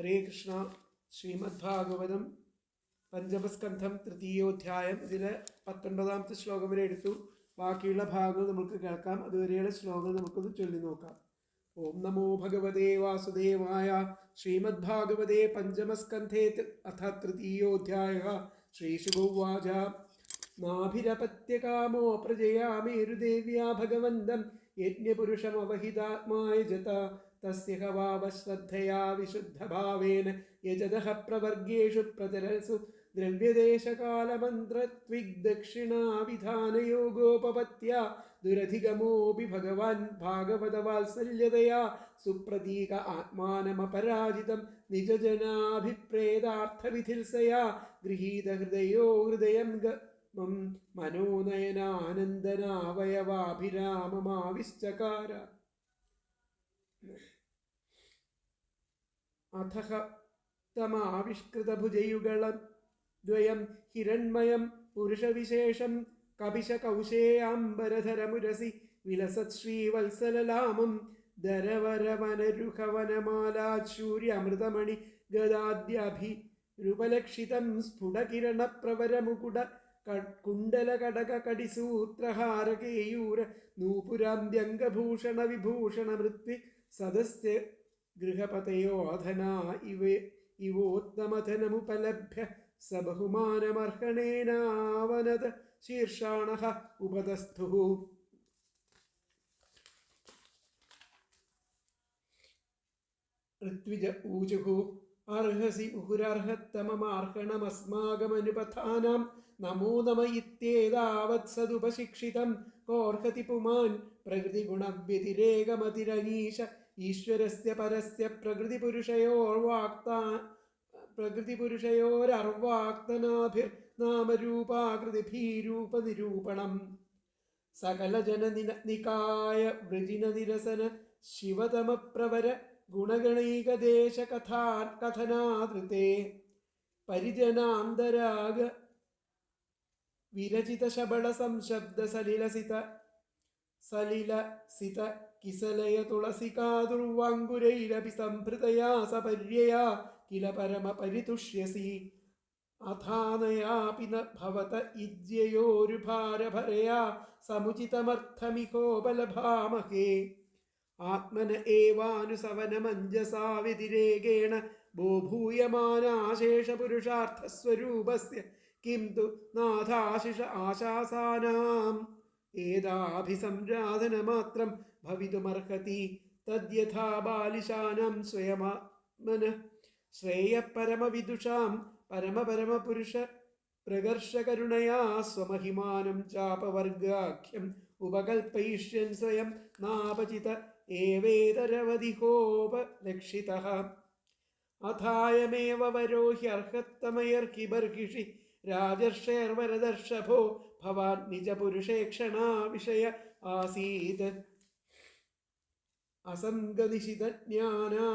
ഹരേ കൃഷ്ണ. ശ്രീമദ് ഭാഗവതം പഞ്ചമസ്കന്ധം തൃതീയോധ്യായം ഇതിൽ പത്തൊൻപതാമത്തെ ശ്ലോകം വരെ എടുത്തു. ബാക്കിയുള്ള ഭാഗങ്ങൾ നമുക്ക് കേൾക്കാം. അതുവരെയുള്ള ശ്ലോകം നമുക്കൊന്ന് ചൊല്ലി നോക്കാം. ഓം നമോ ഭഗവതേ വാസുദേവായ ശ്രീമദ് ഭാഗവതേ പഞ്ചമസ്കന്ധേ അഥ തൃതീയോധ്യായ ശ്രീശുഭുവാച നാഭിരപത്യകാമോ പ്രജയാമേരുദേവ്യാ ഭഗവന്തം. യജ്ഞപുരുഷമവഹിതാത്മായ ജത. തസ്യ ഹവാവശ്രദ്ധയാ വിശുദ്ധഭാവേന യജതഃ പ്രവർഗേഷു പ്രചരസു ദ്രവ്യദേശകാലമന്ത്രത്വിഗ്ദക്ഷിണാവിധാനയോഗോപപത്യ ദുരധിഗമോപി ഭഗവാൻ ഭാഗവതവാത്സല്യതയാ സുപ്രതീക ആത്മാനമപരാജിതം നിജജനാഭിപ്രേതാർത്ഥവിധിൽസയാ ഗൃഹീതഹൃദയോ ഹൃദയം ഗമം മനോനയനാനന്ദനാവയവാഭിരാമമാവിശ്ചകാര അഥ തമാവിഷ്കൃതഭുജയുഗളം ദ്വയം ഹിരൺമയം പുരുഷവിശേഷം കപിശകൗശേയാംബരധരമുരസി വിലസത് ശ്രീവത്സലലാമം ധരവരവനരുഹവനമാലാശൂര്യമൃതമണി ഗദാദ്യഭിരുപലക്ഷിതം സ്ഫുടകിരണപ്രവരമുകുട കുണ്ടലകടകടിസൂത്രഹാരകേയൂര നൂപുരാന്ത്യംഗഭൂഷണ വിഭൂഷണ മൃത്വി സദസ്യ ഗൃഹപതയോധനാ ഇവ ഇവോത്തമധനമുപലഭ്യ സ ബഹുമാനമർഹണേനാവനത ശീർഷാണ ഉപതസ്ഥു ഋത്വിജ ഊജുഹു അർഹസി മുഹുരർഹത്തമമാർഹണമസ്മാകമനുപഥാനാം നമോ നമ ഇത്യേതാവത് സതുപശിക്ഷിതം കോർഹതി പുമാൻ പ്രകൃതിഗുണവ്യതിരേകമതിരനീശ ഈശ്വരസ്യ പരസ്യ പ്രകൃതിപുരുഷയോർവാക്താ പ്രകൃതിപുരുഷയോരർവാക്തനാഭിർ നാമരൂപാകൃതിഭീരൂപനിരൂപണം സകല നികായ വൃജിന നിരസന ശിവതമപ്രവര ഗുണഗണൈകദേശ കഥാ കഥനാതൃത്തെ പരിജനാന്തരാഗ വിരചിത ശബള സംശബ്ദ സലിലസിത സലിലസിത കിസലയ തുളസികാതുർവാങ്കുരൈരപി സംഭൃതയാ സപര്യയാ കില പരമ പരിതുഷ്യസി അഥാനയാപി ഭവത ഇജ്യയോരുഭാരഭരയാ സമുചിതമർത്ഥമികോപലഭാമഹേ ആത്മന ഏവാനുസവനമഞ്ജസാ വ്യതിരേകേണ ബോഭൂയമാനാശേഷപുരുഷാർത്ഥസ്വരൂപസ്യ കിം നാഥാശിഷ ആശാസാനാം. ഏതാഭിസംരാധനമാത്രം ഭവിതുമർഹതി തദ്യഥാ ബാലിശാനം സ്വയമാത്മന ശ്രേയപരമവിദുഷാം പരമപരമപുരുഷ പ്രകർഷകരുണയാ സ്വമഹിമാനം ചാപവർഗാഖ്യം ഉപകൽപ്പയിഷ്യൻ സ്വയം നാപചിത ഏവേതരവധിഹോപലക്ഷിതഃ അഥായമേവ വരോ ഹ്യർഹത്തമയർഹിബർഹിഷി രാജർഷേർവരദർഷഭോ ഭവാൻ നിജപുരുഷേക്ഷണാ വിഷയ ആസീത്. അസംഗനിശിതജ്ഞാനാ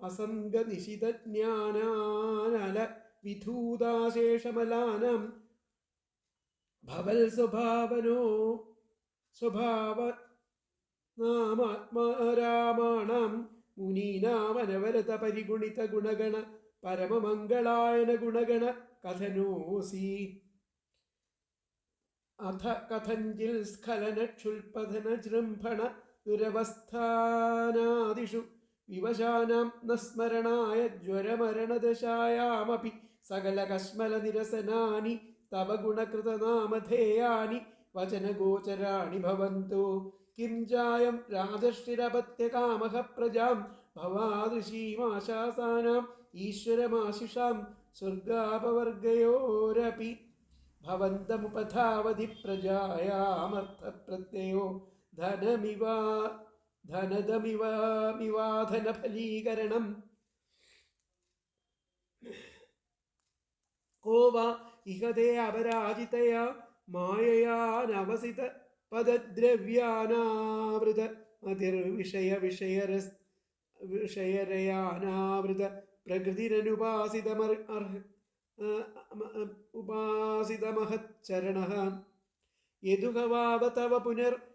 അസംഗനിശിതജ്ഞാനാനല വിധൂതാശേഷമലാനം. ഭവൽ സ്വഭാവനോ സ്വഭാവ നാമാത്മാരാമാണം. മുനീനാമനവരത പരിഗുണിത ഗുണഗണ പരമമംഗളായന ഗുണഗണ കഥനോസി. അഥ കഥഞ്ചിൽ സ്ഖലന ക്ഷുൽപഥന ജൃംഭണ ദുരവസ്ഥാനാദിഷു. വിവശാനാം ന സ്മരണായ ജ്വരമരണദശായാമപി നിരസനാനി തവ ഗുണകൃതനാമധേയാനി വചനഗോചരാണി ഭവന്തു. കിം ജായം രാജശ്രിരപത്യകാമഹ പ്രജാം ഭവാദൃശീമാശാസാനാം ഈശ്വരമാശിഷാം സ്വർഗാപവർഗയോരപി. ഭവന്തമുപധാവധി പ്രജായാമർത്ഥപ്രത്യയോ. ധനമിവാ ധനദമിവാധനഫലീകരണം കോ വ ഇഹതേ മായയാനവസിത പദദ്രവ്യാനാവൃത മതിർവിഷയ വിഷയരസ് വിഷയരയാനാവൃത പ്രകൃതിരനുപാസിതമർ ഉപാസിതമഹച്ചരണ. യദുഹവാവ തവ പുനർ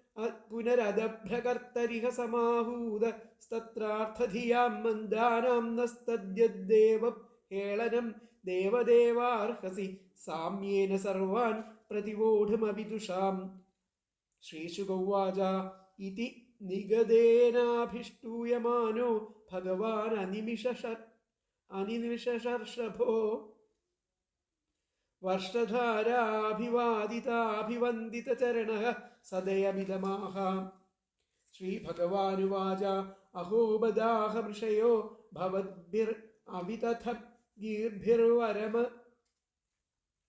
പുനരദഭ്രകർത്തരിഹ സമാഹൂത സ്തത്രാർത്ഥധിയാം മന്ദാനാം നസ്തദ്യദ്ദേവ ഹേളനം ദേവദേവാർഹസി സാമ്യേന സർവാൻ പ്രതിവോഢമവിദുഷാം ശ്രീശുഗൗവാച ഇതി നിഗതേനാഭിഷ്ടൂയമാനോ ഭഗവാൻ അനിമിഷ അനിമിഷർഷഭോ വർഷധാരാഭിവാദിതാഭിവന്ദിതചരണ സദയമിതമാഹ. ശ്രീഭഗവാനുവാച അഹോബദാഹമൃഷയോ ഭവദ്ഭിർ അവിതഥ ഗീർഭിർവരമ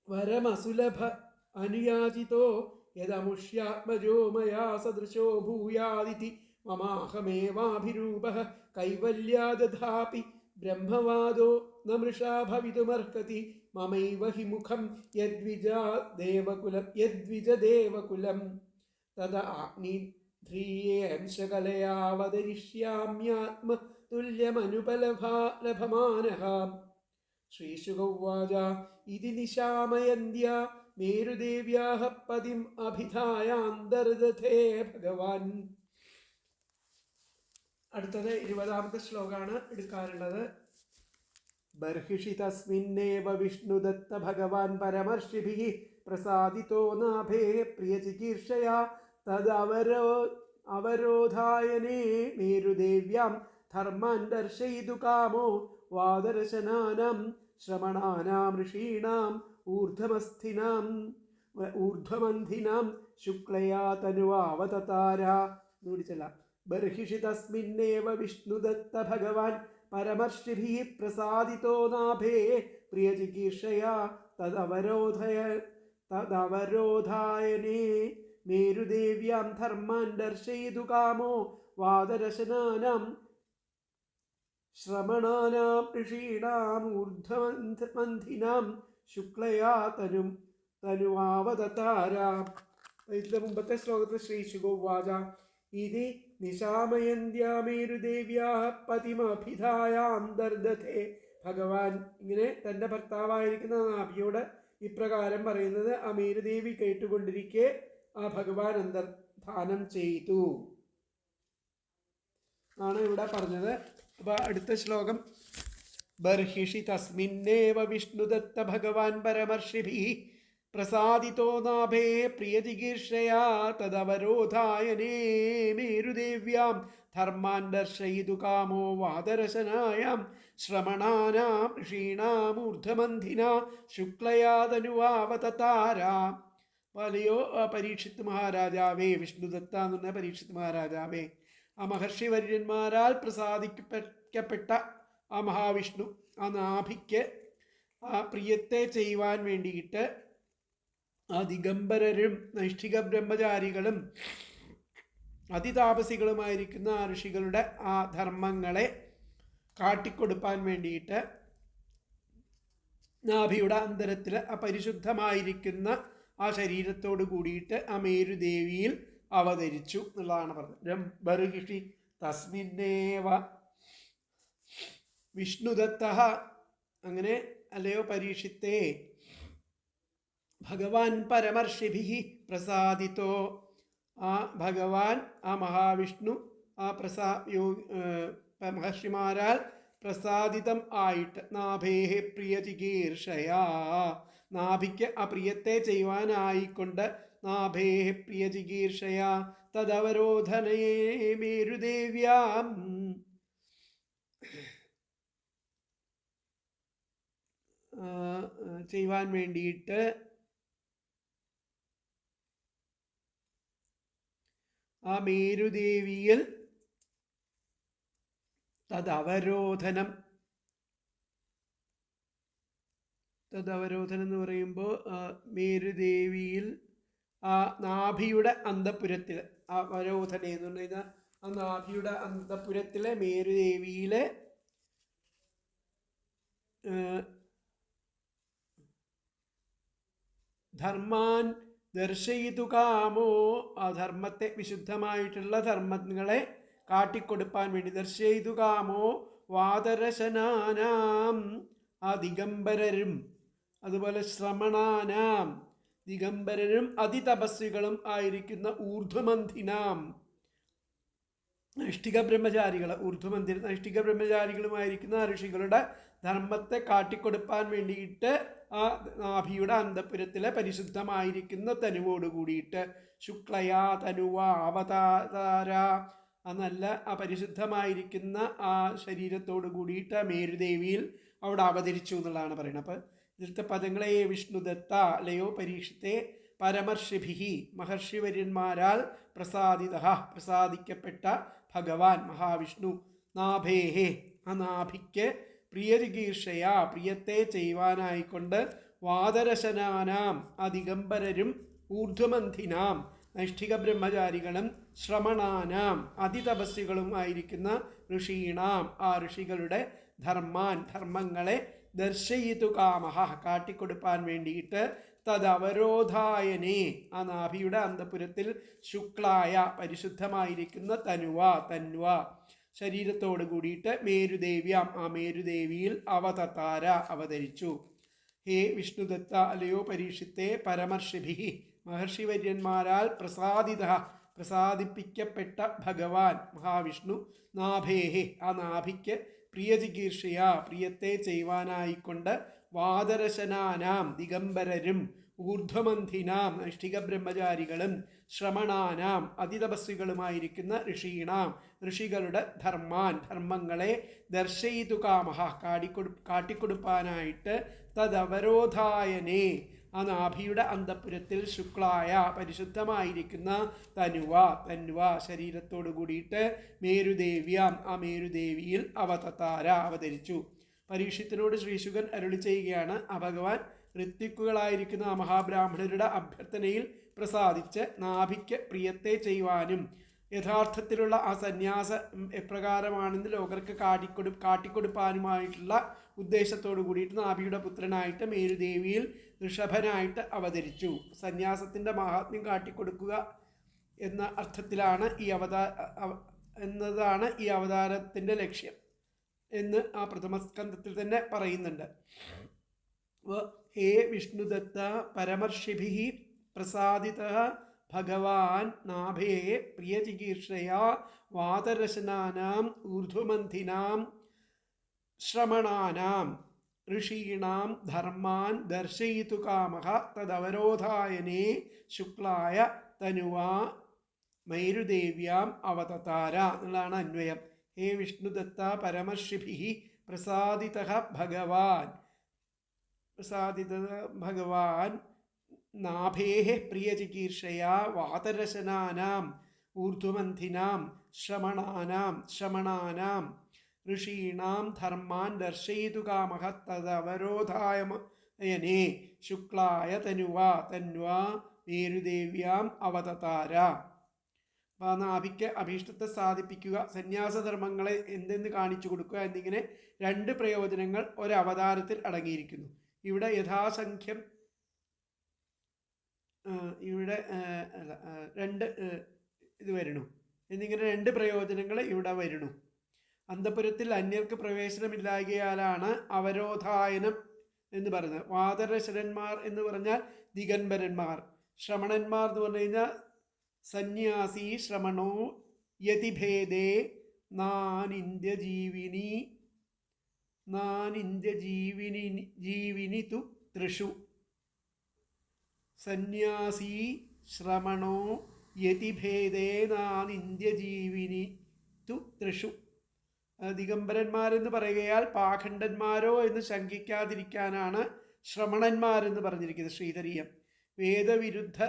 വരമസുലഭ അനുയാചിതോ യദമുഷ്യാത്മജോ മയാ സദൃശോ ഭൂയാദിതി മമാഹമേവാഭിരൂപः കൈവല്യാദധാപി ബ്രഹ്മവാദോ ന മൃഷാ ഭവിതുമർഹതി മമൈവ ഹി മുഖം യദ്വിജ ദേവകുലം. യദ്വിജദേവകുലം തദ ആഗ്നിധ്രിയേ അംശകലയാവതരിഷ്യാമ്യാത്മ തുല്യമനുപലഭാ ലഭമാനഃ ശ്രീശുഗൗവാച ഇതി നിശാമയന്ത്യ മേരുദേവ്യാഹ പതിം അഭിധായാന്തർദധേ ഭഗവാൻ. അടുത്തത് ഇരുപതാമത്തെ ശ്ലോകമാണ് എടുക്കാറുള്ളത്. ബർഹിഷി തസ്മിന്നേവ വിഷ്ണുദത്ത ഭഗവാൻ പരമർഷിഭി പ്രസാദിതോ നാഭേ പ്രിയചികീർഷയാ തദവരോ അവരോധായനേ മേരുദേവ്യാം ധർമാൻ ദർശയിതു കാമോ വാദരശനാനാം ശ്രമണാനാം ഋഷീണാം ഊർധ്വമസ്ഥിനാം ഊർധ്വമന്ധിനാം ശുക്ലയാ തനുവാവതതാര. നൂടിച്ചല്ല ബർഹിഷി തസ്മിന്നേവ വിഷ്ണുദത്ത ഭഗവാൻ പരമർഷിഭിः പ്രസാദിതോ നാഭേ പ്രിയ ചികിത്സയാ തദവരോധയ തദവരോധായനേ. മേരുദേവ്യാം ധർമാൻ ദർശയിതു കാമോ വാദരശനാനാം ശ്രമണാനാം ഋഷീണാം ഊർധ്വമന്ധിനാം ശുക്ലയാ തനും തനുവാവതതാര. ഇതിന്റെ മുമ്പത്തെ ശ്ലോകത്തിൽ ശ്രീ ശുഗോവാച ഇതി നിശാമയന്ത്യാമേരുദേവ്യാ പതിമഭിധായാന്തർദധേ ഭഗവാൻ ഇങ്ങനെ തന്റെ ഭർത്താവായിരിക്കുന്ന നാഭിയോട് ഇപ്രകാരം പറയുന്നത് ആ മേരുദേവി കേട്ടുകൊണ്ടിരിക്കെ ആ ഭഗവാൻ അന്തർധാനം ചെയ്തു. ആണ് ഇവിടെ പറഞ്ഞത്. അപ്പൊ അടുത്ത ശ്ലോകം ബർഹിഷി തസ്മിന്നേവ വിഷ്ണുദത്ത ഭഗവാൻ പരമർഷിഭി പ്രസാദിതോ നാഭേ പ്രിയചികീർഷയാ തദവരോധായനേ മേരുദേവ്യാം ധർമാൻ ദർശയിതു കാമോ വാദരശനായാം ശ്രമണാനാം ഋഷീണാമൂർധമന്ധിന ശുക്ലയാതനുവാവതതാര. വലയോ പരീക്ഷിത് മഹാരാജാവേ. വിഷ്ണുദത്ത എന്ന് പറഞ്ഞ പരീക്ഷിത് മഹാരാജാവേ. ആ മഹർഷി വര്യന്മാരാൽ പ്രസാദിക്കപ്പെട്ട ആ മഹാവിഷ്ണു ആ നാഭിക്ക് ആ പ്രിയത്തെ ചെയ്യുവാൻ വേണ്ടിയിട്ട് ആ ദിഗംബരരും നൈഷ്ഠിക ബ്രഹ്മചാരികളും അതിതാപസികളുമായിരിക്കുന്ന ഋഷികളുടെ ആ ധർമ്മങ്ങളെ കാട്ടിക്കൊടുപ്പാൻ വേണ്ടിയിട്ട് നാഭിയുടെ അന്തരത്തിൽ ആ പരിശുദ്ധമായിരിക്കുന്ന ആ ശരീരത്തോട് കൂടിയിട്ട് ആ മേരുദേവിയിൽ അവതരിച്ചു എന്നുള്ളതാണ് പറഞ്ഞത്. തസ്മിന്നേവ വിഷ്ണുദത്ത അങ്ങനെ അല്ലയോ പരീക്ഷിത്തേ. ഭഗവാൻ പരമർഷിഭി പ്രസാദിത്തോ ആ ഭഗവാൻ ആ മഹാവിഷ്ണു ആ പ്രസാ മഹർഷിമാരാൽ പ്രസാദിതം ആയിട്ട് നാഭേഹ പ്രിയ ചികീർഷയാ നാഭിക്ക് ആ പ്രിയത്തെ ചെയ്യുവാനായിക്കൊണ്ട് നാഭേഹ പ്രിയ ചികീർഷയാ തദവരോധനയേ മേരുദേവ്യാം. ചെയ്യുവാൻ വേണ്ടിയിട്ട് ആ മേരുദേവിയിൽ തദവരോധനം. തദവരോധനം എന്ന് പറയുമ്പോൾ മേരുദേവിയിൽ ആ നാഭിയുടെ അന്തപുരത്തിൽ അവരോധന എന്ന് പറഞ്ഞു ആ നാഭിയുടെ അന്തപുരത്തിലെ മേരുദേവിയിലെ ധർമാൻ ദർശയിതു കാമോ ആ ധർമ്മത്തെ വിശുദ്ധമായിട്ടുള്ള ധർമ്മങ്ങളെ കാട്ടിക്കൊടുപ്പാൻ വേണ്ടി ദർശയിതു കാമോ വാദരശനാനാം ആ ദിഗംബരരും അതുപോലെ ശ്രമണാനാം ദിഗംബരരും അതിതപസ്വികളും ആയിരിക്കുന്ന ഊർധ്വമന്ധിനാം നൈഷ്ഠിക ബ്രഹ്മചാരികൾ ഊർധ്വമന്ധി നൈഷ്ഠിക ബ്രഹ്മചാരികളുമായിരിക്കുന്ന ഋഷികളുടെ ധർമ്മത്തെ കാട്ടിക്കൊടുപ്പാൻ വേണ്ടിയിട്ട് നാഭിയുടെ അന്തപുരത്തിലെ പരിശുദ്ധമായിരിക്കുന്ന തനുവോട് കൂടിയിട്ട് ശുക്ലയാ തനുവ അവതാര ആ നല്ല ആ പരിശുദ്ധമായിരിക്കുന്ന ആ ശരീരത്തോട് കൂടിയിട്ട് മേരുദേവിയിൽ അവിടെ അവതരിച്ചു എന്നുള്ളതാണ് പറയുന്നത്. അപ്പം ഇതിലത്തെ പദങ്ങളെ വിഷ്ണുദത്ത അല്ലയോ പരീക്ഷത്തെ പരമർഷിഭി മഹർഷിവര്യന്മാരാൽ പ്രസാദിത പ്രസാദിക്കപ്പെട്ട ഭഗവാൻ മഹാവിഷ്ണു നാഭേഹേ ആ നാഭിക്ക് പ്രിയജിഗീർഷയ പ്രിയത്തെ ചെയ്യുവാനായിക്കൊണ്ട് വാദരശനാനാം ആ ദിഗംബരരും ഊർധ്വമന്ഥിനാം നൈഷ്ഠിക ബ്രഹ്മചാരികളും ശ്രമണാനാം അതിതപസ്വികളും ആയിരിക്കുന്ന ഋഷീണാം ആ ഋഷികളുടെ ധർമാൻ ധർമ്മങ്ങളെ ദർശയിതു കാമഹ കാട്ടിക്കൊടുപ്പാൻ വേണ്ടിയിട്ട് തദവരോധായനെ ആ നാഭിയുടെ അന്തപുരത്തിൽ ശുക്ലായ പരിശുദ്ധമായിരിക്കുന്ന തനുവ തന്വ. ശരീരത്തോട് കൂടിയിട്ട് മേരുദേവ്യാം ആ മേരുദേവിയിൽ അവതത്താര അവതരിച്ചു. ഹേ വിഷ്ണുദത്ത അലയോ പരീക്ഷിത്തെ പരമർഷിഭി മഹർഷിവര്യന്മാരാൽ പ്രസാദിത പ്രസാദിപ്പിക്കപ്പെട്ട ഭഗവാൻ മഹാവിഷ്ണു നാഭേഹെ. ആ നാഭിക്ക് പ്രിയചികീർഷയ പ്രിയത്തെ ചെയ്യുവാനായിക്കൊണ്ട് വാദരശനാനാം ദിഗംബരരും ഊർധ്വമന്ഥിനാം നൈഷ്ഠിക ബ്രഹ്മചാരികളും ശ്രമണാനാം അതിതപസ്വികളുമായിരിക്കുന്ന ഋഷീണാം ഋഷികളുടെ ധർമാൻ ധർമ്മങ്ങളെ ദർശയിതു കാമഹ കാടിക്കൊടു കാട്ടിക്കൊടുപ്പാനായിട്ട് തദവരോധായനെ. ആ നാഭിയുടെ അന്തപുരത്തിൽ ശുക്ലായ പരിശുദ്ധമായിരിക്കുന്ന തനുവ തന്വ ശരീരത്തോടു കൂടിയിട്ട് മേരുദേവ്യാം ആ മേരുദേവിയിൽ അവതത്താര അവതരിച്ചു. പരീക്ഷത്തിനോട് ശ്രീശുഖൻ അരുളി ചെയ്യുകയാണ് ആ ഭഗവാൻ ഋത്വിക്കുകളായിരിക്കുന്ന ആ മഹാബ്രാഹ്മണരുടെ അഭ്യർത്ഥനയിൽ പ്രസാദിച്ച് നാഭിക്ക് പ്രിയത്തെ ചെയ്യുവാനും യഥാർത്ഥത്തിലുള്ള ആ സന്യാസ എപ്രകാരമാണെന്ന് ലോകർക്ക് കാട്ടിക്കൊടു കാട്ടിക്കൊടുപ്പാനുമായിട്ടുള്ള ഉദ്ദേശത്തോടു കൂടിയിട്ട് നാഭിയുടെ പുത്രനായിട്ട് മേരുദേവിയിൽ ഋഷഭനായിട്ട് അവതരിച്ചു. സന്യാസത്തിന്റെ മഹാത്മ്യം കാട്ടിക്കൊടുക്കുക എന്ന അർത്ഥത്തിലാണ് ഈ അവതാര എന്നതാണ് ഈ അവതാരത്തിന്റെ ലക്ഷ്യം എന്ന് ആ പ്രഥമസ്കന്ധത്തിൽ തന്നെ പറയുന്നുണ്ട്. ഹേ വിഷ്ണുദത്ത പരമർഷിഭി പ്രസാദിത ഭഗവാൻ നാഭേ പ്രിയചികീർഷയാ വാതരശനാനാം ഊർധ്വമന്ഥിനാം ശ്രമണാനാം ഋഷീണാം ധർമാൻ ദർശയിതു കാമഹ തദവരോധായനേ ശുക്ലായ തനുവാ മൈരുദേവ്യാം അവതതാര എന്നുള്ളതാണ് അന്വയം. ഹേ വിഷ്ണുദത്ത പരമർഷിഭി പ്രസാദിത ഭഗവാൻ പ്രസാദിത ഭഗവാൻ നാഭേः പ്രിയചികീർഷയാ വാതരശനാനാം ഊർധ്വമന്ഥിനാം ശ്രമണാനാം ശ്രമണാനാം ഋഷീണാം ധർമാൻ ദർശയിതു കാമഃ തദവരോധായമയനേ ശുക്ലായ തനുവാ തന്വാ മേരുദേവ്യാം അവതതാര. അപ്പോൾ ആ നാഭിക്ക് അഭീഷ്ടത്തെ സാധിപ്പിക്കുക സന്യാസധർമ്മങ്ങളെ എന്തെന്ന് കാണിച്ചു കൊടുക്കുക എന്നിങ്ങനെ രണ്ട് പ്രയോജനങ്ങൾ ഒരവതാരത്തിൽ അടങ്ങിയിരിക്കുന്നു. ഇവിടെ യഥാസംഖ്യം ഇവിടെ രണ്ട് ഇത് വരണു. എന്നിങ്ങനെ രണ്ട് പ്രയോജനങ്ങൾ ഇവിടെ വരണു. അന്തപുരത്തിൽ അന്യർക്ക് പ്രവേശനമില്ലായകയാലാണ് അവരോധായനം എന്ന് പറയുന്നത്. വാതരശരന്മാർ എന്ന് പറഞ്ഞാൽ ദിഗംബരന്മാർ. ശ്രമണന്മാർ എന്ന് പറഞ്ഞു കഴിഞ്ഞാൽ സന്യാസി ശ്രമണോ യതിഭേദേ നാനിന്ദ്യ നാനിന്ദ്യ ജീവിനി ജീവിനി തു തൃഷു സന്യാസി ശ്രമണോ യതിഭേദേ നാനിന്ദ്യ ജീവിനി തു തൃഷു ദിഗംബരന്മാരെന്ന് പറയുകയാൽ പാഖണ്ഡന്മാരോ എന്ന് ശങ്കിക്കാതിരിക്കാനാണ് ശ്രമണന്മാരെന്ന് പറഞ്ഞിരിക്കുന്നത് ശ്രീധരീയം. വേദവിരുദ്ധ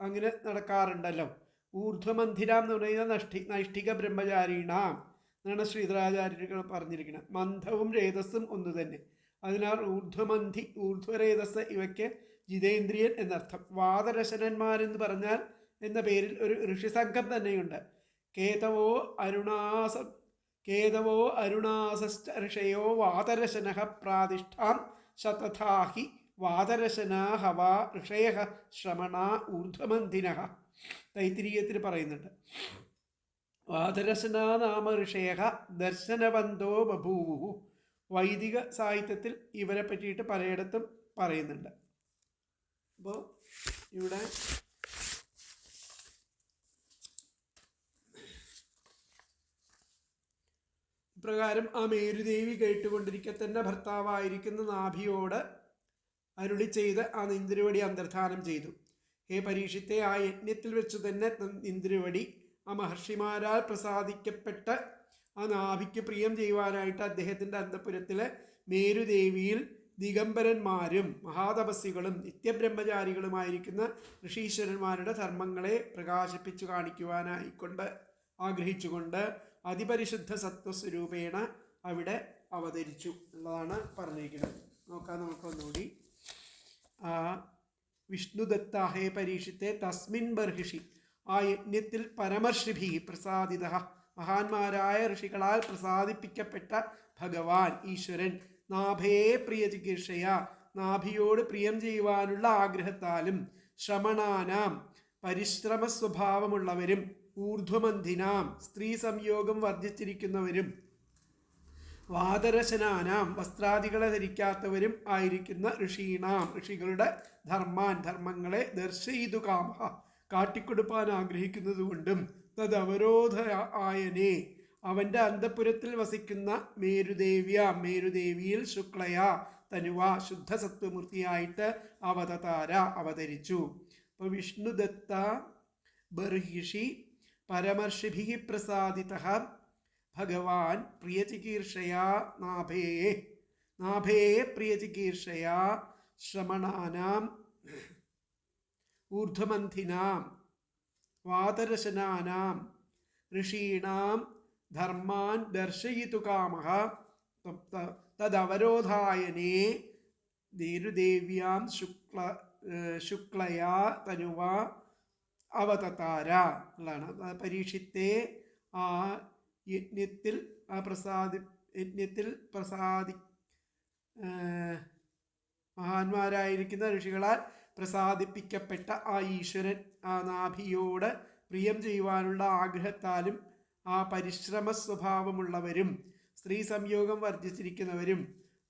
അങ്ങനെ നടക്കാറുണ്ടല്ലോ. ഊർധ്വമന്ധിരാം എന്ന് പറയുന്ന നഷ്ടി നൈഷ്ഠിക ബ്രഹ്മചാരീണാം. എന്നാണ് ശ്രീധരാചാര്യർ പറഞ്ഞിരിക്കുന്നത്. മന്ധവും രേതസ്സും ഒന്ന് തന്നെ. അതിനാൽ ഊർധ്വമന്ധി ഊർധ്വരേതസ് ഇവയ്ക്ക് ജിതേന്ദ്രിയൻ എന്നർത്ഥം. വാദരശനന്മാരെന്ന് പറഞ്ഞാൽ എന്ന പേരിൽ ഒരു ഋഷിസംഘം തന്നെയുണ്ട്. കേതവോ അരുണാസ കേതവോ അരുണാസശ്ച ഋഷയോ പ്രാതിഷ്ഠാം ശതഥാഹി വാതരശനാ ഹവാ ഋഷയ ശ്രമണ ഊർധ്വമന്ധിന തൈത്തിരീയത്തിൽ പറയുന്നുണ്ട്. ഋഷയ ദർശനവന്തോ ബഭൂവു. വൈദിക സാഹിത്യത്തിൽ ഇവരെ പറ്റിയിട്ട് പലയിടത്തും പറയുന്നുണ്ട്. അപ്പോൾ ഇവിടെ പ്രകാരം ആ മേരുദേവി കേട്ടുകൊണ്ടിരിക്കെ തന്നെ ഭർത്താവായിരിക്കുന്ന നാഭിയോട് അരുളി ചെയ്ത് ആ നിന്ദ്രവടി അന്തർധാനം ചെയ്തു. ഹേ പരീക്ഷത്തെ ആ യജ്ഞത്തിൽ വെച്ചു തന്നെ ഇന്ദ്രവടി ആ മഹർഷിമാരാൽ പ്രസാദിക്കപ്പെട്ട ആ നാഭിക്ക് പ്രിയം ചെയ്യുവാനായിട്ട് അദ്ദേഹത്തിന്റെ അന്തപുരത്തിലെ മേരുദേവിയിൽ ദിഗംബരന്മാരും മഹാതപസ്സികളും നിത്യബ്രഹ്മചാരികളുമായിരിക്കുന്ന ഋഷീശ്വരന്മാരുടെ ധർമ്മങ്ങളെ പ്രകാശിപ്പിച്ചു കാണിക്കുവാനായിക്കൊണ്ട് ആഗ്രഹിച്ചുകൊണ്ട് അതിപരിശുദ്ധ സത്വസ്വരൂപേണ അവിടെ അവതരിച്ചു എന്നുള്ളതാണ് പറഞ്ഞിരിക്കുന്നത്. നോക്കാം നമുക്കൊന്നുകൂടി. ആ വിഷ്ണുദത്താഹേ പരീക്ഷിത്തെ തസ്മിൻ ബർഹിഷി. ആ യജ്ഞത്തിൽ പരമർഷിഭി പ്രസാദിത. മഹാന്മാരായ ഋഷികളാൽ പ്രസാദിപ്പിക്കപ്പെട്ട ഭഗവാൻ ഈശ്വരൻ. നാഭയെ പ്രിയ ചികിത്സയ. നാഭിയോട് പ്രിയം ചെയ്യുവാനുള്ള ആഗ്രഹത്താലും ശ്രമണാനാം. പരിശ്രമ സ്വഭാവമുള്ളവരും ഊർധ്വമന്ധിനാം സ്ത്രീ സംയോഗം വർദ്ധിച്ചിരിക്കുന്നവരും വാതരശനാനാം വസ്ത്രാദികളെ ധരിക്കാത്തവരും ആയിരിക്കുന്ന ഋഷീണാം. ഋഷികളുടെ ധർമാൻ ധർമ്മങ്ങളെ ദർശയിതു കാമ കാട്ടിക്കൊടുപ്പാൻ ആഗ്രഹിക്കുന്നതുകൊണ്ടും തദവരോധ ആയനെ അവന്റെ അന്തപുരത്തിൽ വസിക്കുന്ന മേരുദേവ്യ മേരുദേവിയിൽ ശുക്ലയ തനുവ ശുദ്ധസത്വമൂർത്തിയായിട്ട് അവതതാര അവതരിച്ചു. അപ്പോൾ വിഷ്ണുദത്ത ബർഹിഷി പരമർഷിഭി പ്രസാദിത ഭഗവാൻ പ്രിയചികീർഷയാ നാഭേ നാഭേ പ്രിയചികീർഷയാ ശ്രമണാനാം ഊർധ്വമന്ഥിനാം വാതരശനാനാം ഋഷീണാം ധർമാൻ ദർശയിതു കാമഹ തദവരോധായനേ ദേരുദേവ്യാം ശുക്ല ശുക്ലയാ തനുവ അവതതാര എന്നുള്ളതാണ് പരീക്ഷിത്തെ ആ യജ്ഞത്തിൽ ആ പ്രസാദി യജ്ഞത്തിൽ പ്രസാദി മഹാന്മാരായിരിക്കുന്ന ഋഷികളാൽ പ്രസാദിപ്പിക്കപ്പെട്ട ആ ഈശ്വരൻ ആ നാഭിയോട് പ്രിയം ചെയ്യുവാനുള്ള ആഗ്രഹത്താലും ആ പരിശ്രമ സ്വഭാവമുള്ളവരും സ്ത്രീ സംയോഗം വർദ്ധിച്ചിരിക്കുന്നവരും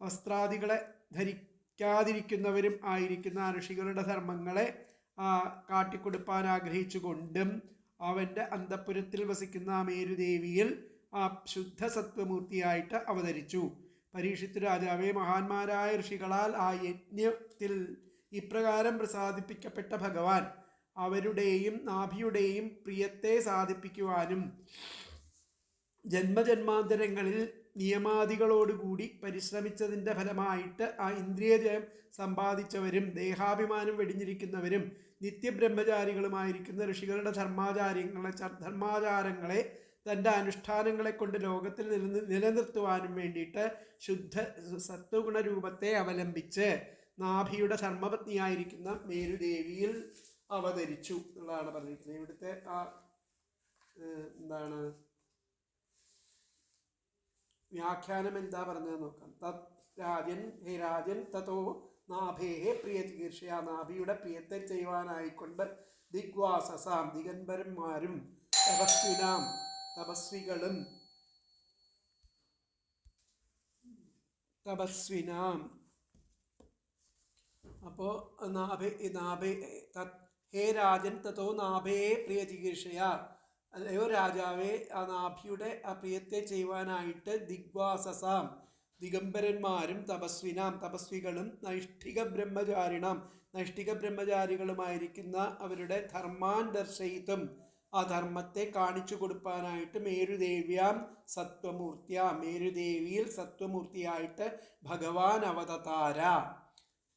വസ്ത്രാദികളെ ധരിക്കാതിരിക്കുന്നവരും ആയിരിക്കുന്ന ഋഷികളുടെ ധർമ്മങ്ങളെ കാട്ടിക്കൊടുപ്പാൻ ആഗ്രഹിച്ചുകൊണ്ടും അവന്റെ അന്തപുരത്തിൽ വസിക്കുന്ന ആ മേരുദേവിയിൽ ആ ശുദ്ധ സത്വമൂർത്തിയായിട്ട് അവതരിച്ചു. പരീക്ഷിത്ത് രാജാവേ മഹാന്മാരായ ഋഷികളാൽ ആ യജ്ഞത്തിൽ ഇപ്രകാരം പ്രസാദിപ്പിക്കപ്പെട്ട ഭഗവാൻ അവരുടെയും നാഭിയുടെയും പ്രിയത്തെ സാധിപ്പിക്കുവാനും ജന്മജന്മാന്തരങ്ങളിൽ നിയമാദികളോടുകൂടി പരിശ്രമിച്ചതിന്റെ ഫലമായിട്ട് ആ ഇന്ദ്രിയജയം സമ്പാദിച്ചവരും ദേഹാഭിമാനം വെടിഞ്ഞിരിക്കുന്നവരും നിത്യബ്രഹ്മചാരികളുമായിരിക്കുന്ന ഋഷികളുടെ ധർമാചാര്യങ്ങളെ ധർമാചാരങ്ങളെ തന്റെ അനുഷ്ഠാനങ്ങളെ കൊണ്ട് ലോകത്തിൽ നില നിലനിർത്തുവാനും വേണ്ടിയിട്ട് ശുദ്ധ സത്വഗുണരൂപത്തെ അവലംബിച്ച് നാഭിയുടെ ധർമ്മപത്നിയായിരിക്കുന്ന മേരുദേവിയിൽ അവതരിച്ചു എന്നുള്ളതാണ് പറഞ്ഞിരിക്കുന്നത്. ഇവിടുത്തെ ആ എന്താണ്? വ്യാഖ്യാനം എന്താ പറഞ്ഞത് നോക്കാം. തത് രാജൻ ഹേ രാജൻ തതോ നാഭേഹെ പ്രിയ ചികിത്സ നാഭിയുടെ പ്രിയത്തെ ചെയ്യുവാനായിക്കൊണ്ട് ദിഗ്വാസസാം ദിഗംബരന്മാരും തപസ്വിനാം തപസ്വികളും തപസ്വിനാം അപ്പോൾ നാഭേ നാഭേ ഹേ രാജൻ തതോ നാഭയെ പ്രിയ ചികിത്സയ. അല്ലയോ രാജാവേ ആ നാഭിയുടെ ആ പ്രിയത്തെ ചെയ്യുവാനായിട്ട് ദിഗ്വാസസാം ദിഗംബരന്മാരും തപസ്വിനാം തപസ്വികളും നൈഷ്ഠിക ബ്രഹ്മചാരിണം. നൈഷ്ഠിക ബ്രഹ്മചാരികളുമായിരിക്കുന്ന അവരുടെ ധർമാൻ ദർശയിത്തും ആ ധർമ്മത്തെ കാണിച്ചു കൊടുക്കാനായിട്ട് മേരുദേവ്യാം സത്വമൂർത്തിയ. മേരുദേവിയിൽ സത്വമൂർത്തിയായിട്ട് ഭഗവാൻ അവതതാര.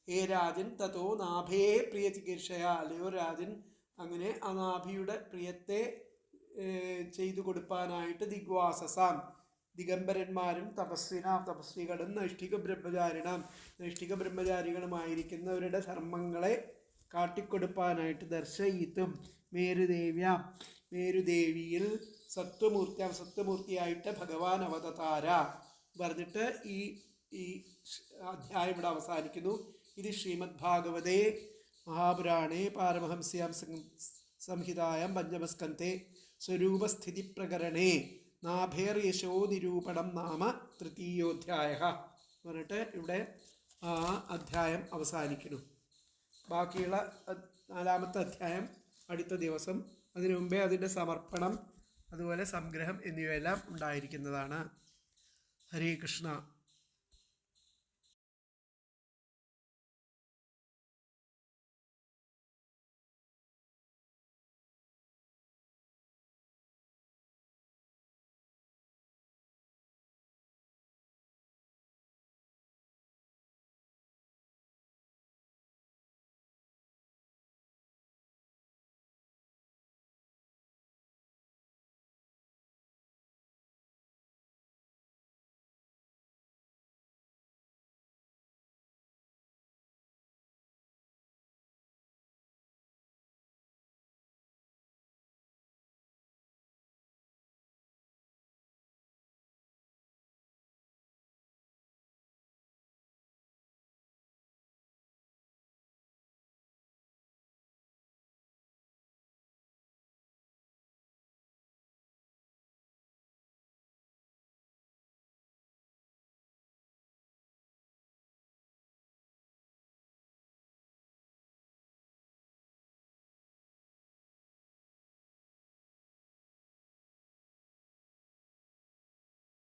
ഹേ രാജൻ തതോ നാഭയെ പ്രിയ ചികിത്സയ അല്ലയോ രാജൻ അങ്ങനെ ആ നാഭിയുടെ പ്രിയത്തെ ചെയ്തു കൊടുപ്പാനായിട്ട് ദിഗ്വാസസാം. ദിഗംബരന്മാരും തപസ്വിനാം തപസ്വികളും നൈഷ്ഠിക ബ്രഹ്മചാരിണാം. നൈഷ്ഠിക ബ്രഹ്മചാരികളുമായിരിക്കുന്നവരുടെ ധർമ്മങ്ങളെ കാട്ടിക്കൊടുപ്പാനായിട്ട് ദർശയിത്തും. മേരുദേവ്യ മേരുദേവിയിൽ സത്വമൂർത്തിയാം. സത്വമൂർത്തിയായിട്ട് ഭഗവാൻ അവതതാര. പറഞ്ഞിട്ട് ഈ ഈ അധ്യായം ഇവിടെ അവസാനിക്കുന്നു. ഇത് ശ്രീമദ് ഭാഗവതേ മഹാപുരാണേ പാരമഹംസ്യാം സംഹിതായം പഞ്ചമസ്കന്ധേ സ്വരൂപസ്ഥിതിപ്രകരണേ നാഭേർ യശോ നിരൂപണം നാമ തൃതീയോധ്യായ പറഞ്ഞിട്ട് ഇവിടെ ആ അധ്യായം അവസാനിക്കുന്നു. ബാക്കിയുള്ള നാലാമത്തെ അധ്യായം അടുത്ത ദിവസം അതിനു മുമ്പേ അതിന്റെ സമർപ്പണം അതുപോലെ സംഗ്രഹം എന്നിവയെല്ലാം ഉണ്ടായിരിക്കുന്നതാണ്. ഹരേ കൃഷ്ണ.